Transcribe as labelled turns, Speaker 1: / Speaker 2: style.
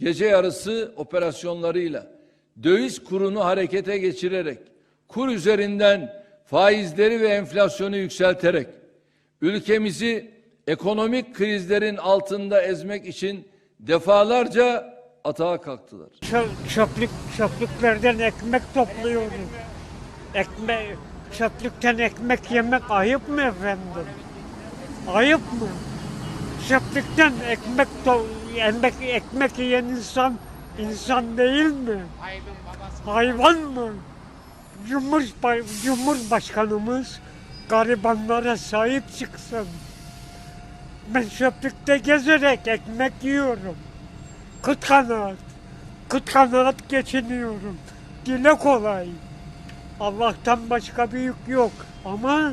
Speaker 1: gece yarısı operasyonlarıyla döviz kurunu harekete geçirerek kur üzerinden faizleri ve enflasyonu yükselterek ülkemizi ekonomik krizlerin altında ezmek için defalarca atağa kalktılar.
Speaker 2: Çö- çöplük, çöplüklerden ekmek topluyorum. Ekme, çöplükten ekmek yemek ayıp mı efendim? Ayıp mı? Çöplükten ekmek, to- ekmek, ekmek yiyen insan insan değil mi? Hayvan mı? Cumhurba Cumhurbaşkanımız garibanlara sahip çıksın. Ben çöplükte gezerek ekmek yiyorum. Kıt kanaat. Kıt kanaat geçiniyorum. Dile kolay. Allah'tan başka bir yük yok. Ama